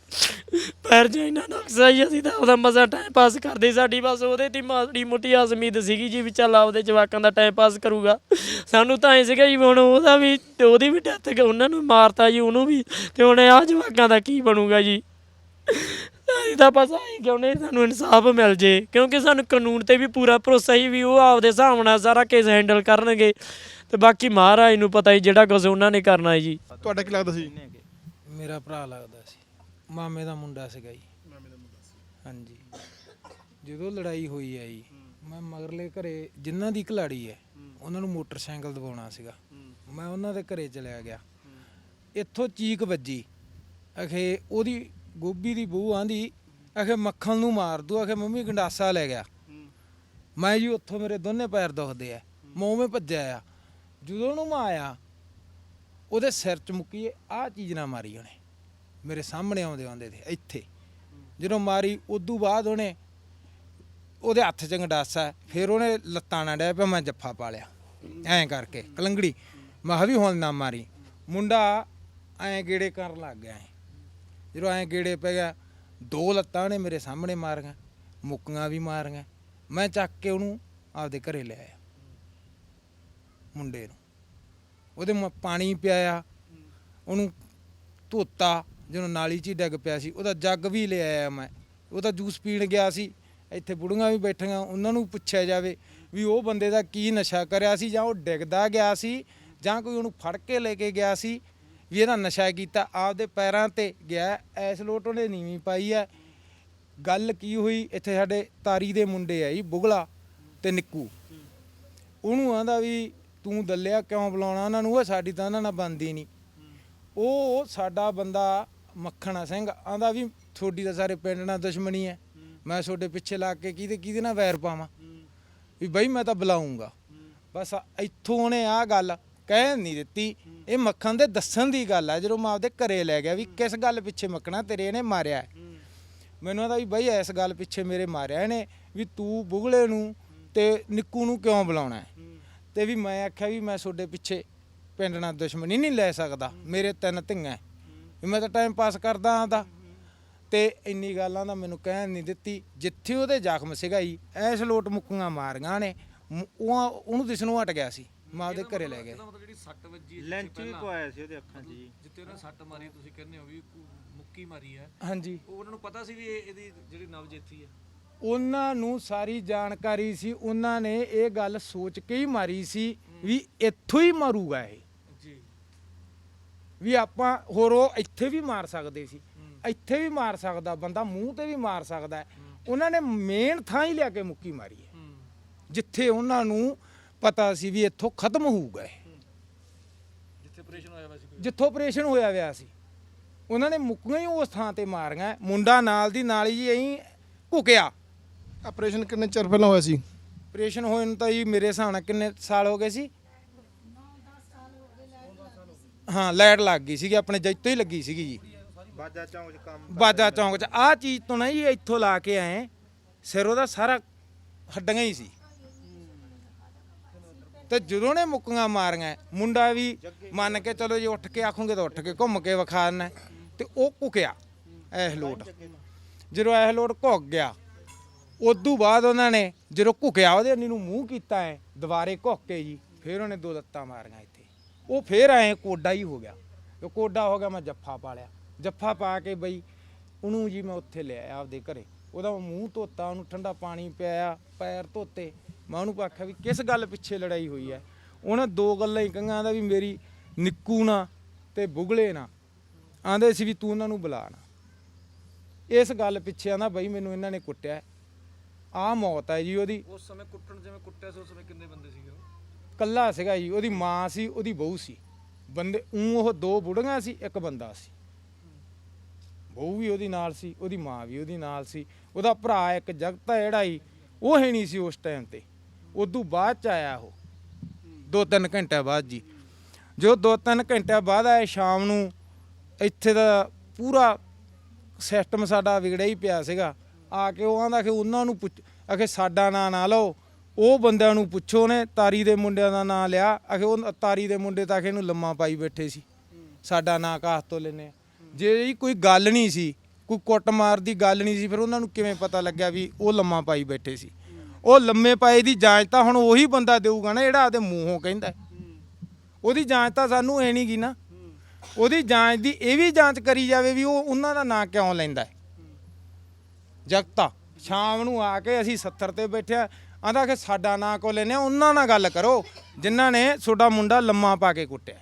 ਪੈਰ ਜੋ ਇਹਨਾਂ ਨੁਕਸਾ ਹੀ ਅਸੀਂ ਤਾਂ ਉਹਦਾ ਮਜ਼ਾ ਟਾਈਮ ਪਾਸ ਕਰਦੇ ਸਾਡੀ ਬਸ ਉਹਦੇ ਤੇ ਮਾੜੀ ਮੋਟੀ ਆਸ ਉਮੀਦ ਸੀਗੀ ਜੀ ਵੀ ਚੱਲ ਆਪਦੇ ਜਵਾਕਾਂ ਦਾ ਟਾਈਮ ਪਾਸ ਕਰੂਗਾ। ਸਾਨੂੰ ਤਾਂ ਐ ਸੀਗਾ ਜੀ, ਹੁਣ ਉਹਦਾ ਵੀ ਤੇ ਉਹਦੀ ਵੀ ਡੈਥ ਉਹਨਾਂ ਨੂੰ ਮਾਰਤਾ ਜੀ, ਉਹਨੂੰ ਵੀ, ਤੇ ਹੁਣ ਆ ਜਵਾਕਾਂ ਦਾ ਕੀ ਬਣੂਗਾ ਜੀ? ਅਸੀਂ ਤਾਂ ਬਸ ਆਈ ਚਾਹੁੰਦੇ ਸਾਨੂੰ ਇਨਸਾਫ ਮਿਲ ਜੇ, ਕਿਉਂਕਿ ਸਾਨੂੰ ਕਾਨੂੰਨ ਤੇ ਵੀ ਪੂਰਾ ਭਰੋਸਾ ਹੀ ਵੀ ਉਹ ਆਪਦੇ ਹਿਸਾਬ ਨਾਲ ਸਾਰਾ ਕੇਸ ਹੈਂਡਲ ਕਰਨਗੇ। ਤੇ ਬਾਕੀ ਮਹਾਰਾਜ ਨੂੰ ਪਤਾ ਹੀ ਜਿਹੜਾ ਕੁਝ ਉਹਨਾਂ ਨੇ ਕਰਨਾ ਹੈ ਜੀ। ਤੁਹਾਡਾ ਕੀ ਲੱਗਦਾ ਸੀ? ਮੇਰਾ ਭਰਾ ਲੱਗਦਾ ਸੀ। ਮਾਮੇ ਦਾ ਮੁੰਡਾ ਸੀਗਾ ਜੀ। ਹਾਂਜੀ। ਜਦੋਂ ਲੜਾਈ ਹੋਈ ਹੈ ਜੀ ਮੈਂ ਮਗਰਲੇ ਘਰੇ ਜਿਨ੍ਹਾਂ ਦੀ ਘਲਾੜੀ ਹੈ ਉਹਨਾਂ ਨੂੰ ਮੋਟਰਸਾਈਕਲ ਦਵਾਉਣਾ ਸੀਗਾ। ਮੈਂ ਉਹਨਾਂ ਦੇ ਘਰੇ ਚਲਿਆ ਗਿਆ। ਇੱਥੋਂ ਚੀਕ ਵੱਜੀ। ਅਖੇ ਉਹਦੀ ਗੋਭੀ ਦੀ ਬਹੂ ਆਂਦੀ ਅਖੇ ਮੱਖਣ ਨੂੰ ਮਾਰ ਦੂ ਅਖੇ ਮੰਮੀ ਗੰਡਾਸਾ ਲੈ ਗਿਆ। ਮੈਂ ਜੀ ਉੱਥੋਂ ਮੇਰੇ ਦੋਨੇ ਪੈਰ ਦੁਖਦੇ ਆ। ਮੈਂ ਉਵੇਂ ਭੱਜਿਆ ਆ। ਜਦੋਂ ਉਹਨੂੰ ਮੈਂ ਆਇਆ, ਉਹਦੇ ਸਿਰ 'ਚ ਮੁੱਕੀ ਆਹ ਚੀਜ਼ ਨਾ ਮਾਰੀ ਉਹਨੇ। ਮੇਰੇ ਸਾਹਮਣੇ ਆਉਂਦੇ ਆਉਂਦੇ ਤੇ ਇੱਥੇ। ਜਦੋਂ ਮਾਰੀ, ਉਦੋਂ ਬਾਅਦ ਉਹਨੇ ਉਹਦੇ ਹੱਥ 'ਚ ਗੰਡਾਸਾ, ਫਿਰ ਉਹਨੇ ਲੱਤਾਂ ਨਾਲ ਡਿਆ ਪਿਆ, ਮੈਂ ਜੱਫਾ ਪਾ ਲਿਆ। ਐਂ ਕਰਕੇ, ਕਲੰਗੜੀ। ਮੈਂ ਕਿਹਾ ਵੀ ਹੁਣ ਨਾ ਮਾਰੀ। ਮੁੰਡਾ ਐਂ ਗੇੜੇ ਕਰਨ ਲੱਗ ਗਿਆ ਐਂ। ਜਦੋਂ ਐਂ ਗੇੜੇ ਪੈ ਗਿਆ, ਦੋ ਲੱਤਾਂ ਨੇ ਮੇਰੇ ਸਾਹਮਣੇ ਮਾਰੀਆਂ, ਮੁੱਕੀਆਂ ਵੀ ਮਾਰੀਆਂ। ਮੈਂ ਚੱਕ ਕੇ ਉਹਨੂੰ ਆਪਦੇ ਘਰੇ ਲੈ ਆਇਆ। ਮੁੰਡੇ ਨੂੰ। ਉਹਦੇ ਮ- ਪਾਣੀ ਪਿਆਇਆ, ਉਹਨੂੰ ਧੋਤਾ ਜਦੋਂ ਨਾਲੀ 'ਚ ਹੀ ਡਿੱਗ ਪਿਆ ਸੀ। ਉਹਦਾ ਜੱਗ ਵੀ ਲੈ ਆਇਆ ਮੈਂ। ਉਹਦਾ ਜੂਸ ਪੀਣ ਗਿਆ ਸੀ। ਇੱਥੇ ਬੁੜੀਆਂ ਵੀ ਬੈਠੀਆਂ, ਉਹਨਾਂ ਨੂੰ ਪੁੱਛਿਆ ਜਾਵੇ ਵੀ ਉਹ ਬੰਦੇ ਦਾ ਕੀ ਨਸ਼ਾ ਕਰਿਆ ਸੀ ਜਾਂ ਉਹ ਡਿੱਗਦਾ ਗਿਆ ਸੀ ਜਾਂ ਕੋਈ ਉਹਨੂੰ ਫੜ ਕੇ ਲੈ ਕੇ ਗਿਆ ਸੀ ਵੀ ਇਹਦਾ ਨਸ਼ਾ ਕੀਤਾ। ਆਪਦੇ ਪੈਰਾਂ ਤੇ ਗਿਆ, ਐਸ ਲੋਟ ਉਹਨੇ ਨੀਵੀਂ ਪਾਈ ਹੈ। ਗੱਲ ਕੀ ਹੋਈ? ਇੱਥੇ ਸਾਡੇ ਤਾਰੀ ਦੇ ਮੁੰਡੇ ਆ ਜੀ, ਬੁਗਲਾ ਤੇ ਨਿੱਕੂ। ਉਹਨੂੰ ਆਂਦਾ ਵੀ ਤੂੰ ਦੱਲਿਆ ਕਿਉਂ ਬੁਲਾਉਣਾ? ਉਹਨਾਂ ਨੂੰ ਉਹ ਸਾਡੀ ਤਾਂ ਉਹਨਾਂ ਨਾਲ ਬੰਦੀ ਨਹੀਂ। ਉਹ ਸਾਡਾ ਬੰਦਾ ਮੱਖਣਾ ਸਿੰਘ। ਆਂਦਾ ਵੀ ਤੁਹਾਡੀ ਤਾਂ ਸਾਰੇ ਪਿੰਡ ਨਾਲ ਦੁਸ਼ਮਣੀ ਹੈ ਮੈਂ ਤੁਹਾਡੇ ਪਿੱਛੇ ਲੱਗ ਕੇ ਕਿਹਦੇ ਕਿਹਦੇ ਨਾਲ ਵੈਰ ਪਾਵਾਂ? ਵੀ ਬਈ ਮੈਂ ਤਾਂ ਬੁਲਾਉਂਗਾ ਬਸ ਇੱਥੋਂ ਉਹਨੇ ਆ ਗੱਲ ਕਹਿ ਨਹੀਂ ਦਿੱਤੀ। ਇਹ ਮੱਖਣ ਦੇ ਦੱਸਣ ਦੀ ਗੱਲ ਆ, ਜਦੋਂ ਮੈਂ ਆਪਦੇ ਘਰੇ ਲੈ ਗਿਆ ਵੀ ਕਿਸ ਗੱਲ ਪਿੱਛੇ ਮੱਖਣਾ ਤੇਰੇ ਇਹਨੇ ਮਾਰਿਆ ਹੈ। ਮੈਨੂੰ ਆਦਾ ਵੀ ਬਈ ਇਸ ਗੱਲ ਪਿੱਛੇ ਮੇਰੇ ਮਾਰਿਆ ਇਹਨੇ ਵੀ ਤੂੰ ਬੁਗਲੇ ਨੂੰ ਤੇ ਨਿੱਕੂ ਨੂੰ ਕਿਉਂ ਬੁਲਾਉਣਾ ਹੈ? ਤੇ ਵੀ ਮੈਂ ਆਖਿਆ ਵੀ ਮੈਂ ਤੁਹਾਡੇ ਪਿੱਛੇ ਪਿੰਡ ਨਾਲ ਦੁਸ਼ਮਣੀ ਨਹੀਂ ਲੈ ਸਕਦਾ। ਮੇਰੇ ਤਿੰਨ ਧੀਆਂ। ਵੀ ਮੈਂ ਤਾਂ ਟਾਈਮ ਪਾਸ ਕਰਦਾ ਆਦਾ ਤੇ ਇੰਨੀ ਗੱਲਾਂ ਦਾ ਮੈਨੂੰ ਕਹਿਣ ਨਹੀਂ ਦਿੱਤੀ। ਜਿੱਥੇ ਉਹਦੇ ਜ਼ਖਮ ਸੀਗਾ ਜੀ ਐਸ ਲੋਟ ਮੁੱਕੀਆਂ ਮਾਰੀਆਂ ਨੇ। ਉਹ ਉਹਨੂੰ ਦਿਸ ਨੂੰ ਹਟ ਗਿਆ ਸੀ। ਮੈਂ ਉਹਦੇ ਘਰੇ ਲੈ ਗਿਆ। ਮਤਲਬ ਜਿਹੜੀ ਸੱਟ ਵੱਜੀ ਲੈਂਚ ਵੀ ਪਵਾਇਆ ਸੀ ਉਹਦੇ ਅੱਖਾਂ 'ਚ ਜੀ। ਜਿੱਤੇ ਉਹਨੇ ਸੱਟ ਮਾਰੀ ਤੁਸੀਂ ਕਹਿੰਦੇ ਹੋ ਵੀ ਕੋ- ਮੁੱਕੀ ਮਾਰੀ ਹੈ। ਹਾਂਜੀ। ਉਹ ਉਹਨਾਂ ਨੂੰ ਪਤਾ ਸੀ ਵੀ ਇਹ ਇਹਦੀ ਜਿਹੜੀ ਨਬਜ ਇੱਥੇ ਹੀ ਹੈ। ਉਹਨਾਂ ਨੂੰ ਸਾਰੀ ਜਾਣਕਾਰੀ ਸੀ ਉਹਨਾਂ ਨੇ ਇਹ ਗੱਲ ਸੋਚ ਕੇ ਹੀ ਮਾਰੀ ਸੀ ਵੀ ਇੱਥੋਂ ਹੀ ਮਰੂਗਾ ਇਹ। ਜੀ। ਵੀ ਆਪਾਂ ਹੋਰ ਉਹ ਇੱਥੇ ਵੀ ਮਾਰ ਸਕਦੇ ਸੀ। ਇੱਥੇ ਵੀ ਮਾਰ ਸਕਦਾ ਬੰਦਾ ਮੂੰਹ ਤੇ ਵੀ ਮਾਰ ਸਕਦਾ। ਉਹਨਾਂ ਨੇ ਮੇਨ ਥਾਂ ਹੀ ਲਿਆ ਕੇ ਮੁੱਕੀ ਮਾਰੀ ਹੈ। ਜਿੱਥੇ ਉਹਨਾਂ ਨੂੰ ਪਤਾ ਸੀ ਵੀ ਇੱਥੋਂ ਖਤਮ ਹੋਊਗਾ ਇਹ। ਜਿੱਥੇ ਆਪਰੇਸ਼ਨ ਹੋਇਆ ਵਾ ਸੀ ਕੋਈ? ਜਿੱਥੋਂ ਆਪਰੇਸ਼ਨ ਹੋਇਆ ਹੋਇਆ ਸੀ। ਉਹਨਾਂ ਨੇ ਮੁੱਕੀਆਂ ਹੀ ਉਸ ਥਾਂ ਤੇ ਮਾਰੀਆਂ। ਮੁੰਡਾ ਨਾਲ ਦੀ ਨਾਲ ਹੀ ਐਂ ਘੁਕਿਆ। ਆਪਰੇਸ਼ਨ ਕਿੰਨੇ ਚਿਰ ਪਹਿਲਾਂ ਹੋਇਆ ਸੀ? ਆਪਰੇਸ਼ਨ ਹੋਏ ਨੂੰ ਤਾਂ ਜੀ ਮੇਰੇ ਹਿਸਾਬ ਨਾਲ ਕਿੰਨੇ ਸਾਲ ਹੋ ਗਏ ਸੀ? ਹਾਂ ਲਾਈਟ ਲੱਗ ਗਈ ਸੀਗੀ ਆਪਣੇ ਜੈਤੋਂ ਹੀ ਲੱਗੀ ਸੀਗੀ ਜੀ। ਬਾਜਾ ਚੌਂਕ 'ਚ ਕੰਮ ਬਾਜਾ ਚੌਂਕ 'ਚ। ਆਹ ਚੀਜ਼ ਤੋਂ ਨਾ ਜੀ ਇੱਥੋਂ ਲਾ ਕੇ ਆਏ ਸਿਰ ਉਹਦਾ ਸਾਰਾ ਹੱਡੀਆਂ ਹੀ ਸੀ। ਤੇ ਜਦੋਂ ਨੇ ਮੁੱਕੀਆਂ ਮਾਰੀਆਂ ਮੁੰਡਾ ਵੀ ਮੰਨ ਕੇ ਚਲੋ ਜੇ ਉੱਠ ਕੇ ਆਖੂਗੇ ਤਾਂ ਉੱਠ ਕੇ ਘੁੰਮ ਕੇ ਵਿਖਾ ਦੇਣਾ ਤੇ ਉਹ ਕੁਕਿਆ ਐਸ ਲੋਟ। ਜਦੋਂ ਐਸ ਲੋਟ ਘੁੱਕ ਗਿਆ ਉਦੋਂ ਬਾਅਦ ਉਹਨਾਂ ਨੇ ਜਦੋਂ ਘੁਕਿਆ, ਉਹਦੇ ਅੰਨੀ ਨੂੰ ਮੂੰਹ ਕੀਤਾ ਐ, ਦੁਬਾਰੇ ਘੁੱਕ ਕੇ ਜੀ, ਫਿਰ ਉਹਨੇ ਦੋ ਲੱਤਾਂ ਮਾਰੀਆਂ ਇੱਥੇ। ਉਹ ਫਿਰ ਐ ਕੋਡਾ ਹੀ ਹੋ ਗਿਆ। ਉਹ ਕੋਡਾ ਹੋ ਗਿਆ, ਮੈਂ ਜੱਫਾ ਪਾ ਲਿਆ। ਜੱਫਾ ਪਾ ਕੇ ਬਈ, ਉਹਨੂੰ ਜੀ ਮੈਂ ਉੱਥੇ ਲੈ ਆਇਆ ਆਪਦੇ ਘਰੇ। ਉਹਦਾ ਮੂੰਹ ਧੋਤਾ, ਉਹਨੂੰ ਠੰਡਾ ਪਾਣੀ ਪਿਆਇਆ, ਪੈਰ ਧੋਤੇ। ਮੈਂ ਉਹਨੂੰ ਆਖਿਆ ਵੀ ਕਿਸ ਗੱਲ ਪਿੱਛੇ ਲੜਾਈ ਹੋਈ ਹੈ ਉਹਨੇ ਦੋ ਗੱਲਾਂ ਹੀ ਕਹੀਆਂ ਦਾ ਵੀ ਮੇਰੀ ਨਿੱਕੂ ਨਾ ਤੇ ਬੁਗਲੇ ਨਾ। ਆਂਦੇ ਸੀ ਵੀ ਤੂੰ ਉਹਨਾਂ ਨੂੰ ਬੁਲਾ ਨਾ। ਇਸ ਗੱਲ ਪਿੱਛੇ ਆਂਦਾ ਬਈ ਮੈਨੂੰ ਇਹਨਾਂ ਨੇ ਕੁੱਟਿਆ। ਆ ਮੌਤ ਹੈ ਜੀ ਉਹਦੀ। ਉਸ ਸਮੇਂ ਕੁੱਟਣ ਜਿਵੇਂ ਕੁੱਟਿਆ ਸੀ ਉਸ ਸਮੇਂ ਕਿੰਨੇ ਬੰਦੇ ਸੀਗੇ ਉਹ? ਕੱਲਾ ਸੀਗਾ ਜੀ ਉਹਦੀ ਮਾਂ ਸੀ ਉਹਦੀ ਬਹੂ ਸੀ। ਬੰਦੇ ਉਂ ਉਹ ਦੋ ਬੁੜੀਆਂ ਸੀ ਇੱਕ ਬੰਦਾ ਸੀ। ਬਹੂ ਵੀ ਉਹਦੀ ਨਾਲ ਸੀ ਉਹਦੀ ਮਾਂ ਵੀ ਉਹਦੀ ਨਾਲ ਸੀ। ਉਹਦਾ ਭਰਾ ਇੱਕ ਜਗਤ ਹੈ ਜਿਹੜਾ ਹੀ ਉਹ ਹੈ ਨਹੀਂ ਸੀ ਉਸ ਟਾਈਮ ਤੇ। ਉਦੋਂ ਬਾਅਦ ਚ ਆਇਆ ਉਹ। ਦੋ ਤਿੰਨ ਘੰਟੇ ਬਾਅਦ ਜੀ। ਜੋ ਦੋ ਤਿੰਨ ਘੰਟੇ ਬਾਅਦ ਆਇਆ ਸ਼ਾਮ ਨੂੰ ਇੱਥੇ ਦਾ ਪੂਰਾ ਸਿਸਟਮ ਸਾਡਾ ਵਿਗੜਿਆ ਹੀ ਪਿਆ ਸੀਗਾ। ਆ ਕੇ ਉਹ ਆਂਦਾ ਕਿ ਉਹਨਾਂ ਨੂੰ ਪੁੱਛ ਆਖੇ ਸਾਡਾ ਨਾਂ ਨਾ ਲਓ। ਉਹ ਬੰਦਿਆਂ ਨੂੰ ਪੁੱਛੋ ਨੇ, ਤਾਰੀ ਦੇ ਮੁੰਡਿਆਂ ਦਾ ਨਾਂ ਲਿਆ। ਆਖੇ ਉਹ ਤਾਰੀ ਦੇ ਮੁੰਡੇ ਤਾਂ ਅਖੇ ਇਹਨੂੰ ਲੰਮਾ ਪਾਈ ਬੈਠੇ ਸੀ। ਸਾਡਾ ਨਾਂ ਕਾਸ ਤੋਂ ਲੈਨੇ ਆ। ਜੇ ਜੀ ਕੋਈ ਗੱਲ ਨਹੀਂ ਸੀ, ਕੋਈ ਕੁੱਟਮਾਰ ਦੀ ਗੱਲ ਨਹੀਂ ਸੀ, ਫਿਰ ਉਹਨਾਂ ਨੂੰ ਕਿਵੇਂ ਪਤਾ ਲੱਗਿਆ ਵੀ ਉਹ ਲੰਮਾ ਪਾਈ ਬੈਠੇ ਸੀ? ਉਹ ਲੰਮੇ ਪਾਏ ਦੀ ਜਾਂਚ ਤਾਂ ਹੁਣ ਉਹੀ ਬੰਦਾ ਦੇਊਗਾ ਨਾ, ਜਿਹੜਾ ਆਪਦੇ ਮੂੰਹੋਂ ਕਹਿੰਦਾ। ਉਹਦੀ ਜਾਂਚ ਤਾਂ ਸਾਨੂੰ ਐ ਨਹੀਂ ਗੀ ਨਾ। ਉਹਦੀ ਜਾਂਚ ਦੀ ਇਹ ਵੀ ਜਾਂਚ ਕਰੀ ਜਾਵੇ ਵੀ ਉਹ ਉਹਨਾਂ ਦਾ ਨਾਂ ਕਿਉਂ ਲੈਂਦਾ ਜਗਤਾ। ਸ਼ਾਮ ਨੂੰ ਆ ਕੇ ਅਸੀਂ 70 ਤੇ ਬੈਠਿਆ। ਆਂਦਾ ਕਿ ਸਾਡਾ ਨਾਂ ਕੋ ਲੈਨੇ ਆ ਉਹਨਾਂ ਨਾਲ ਗੱਲ ਕਰੋ। ਜਿਨ੍ਹਾਂ ਨੇ ਤੁਹਾਡਾ ਮੁੰਡਾ ਲੰਮਾ ਪਾ ਕੇ ਕੁੱਟਿਆ।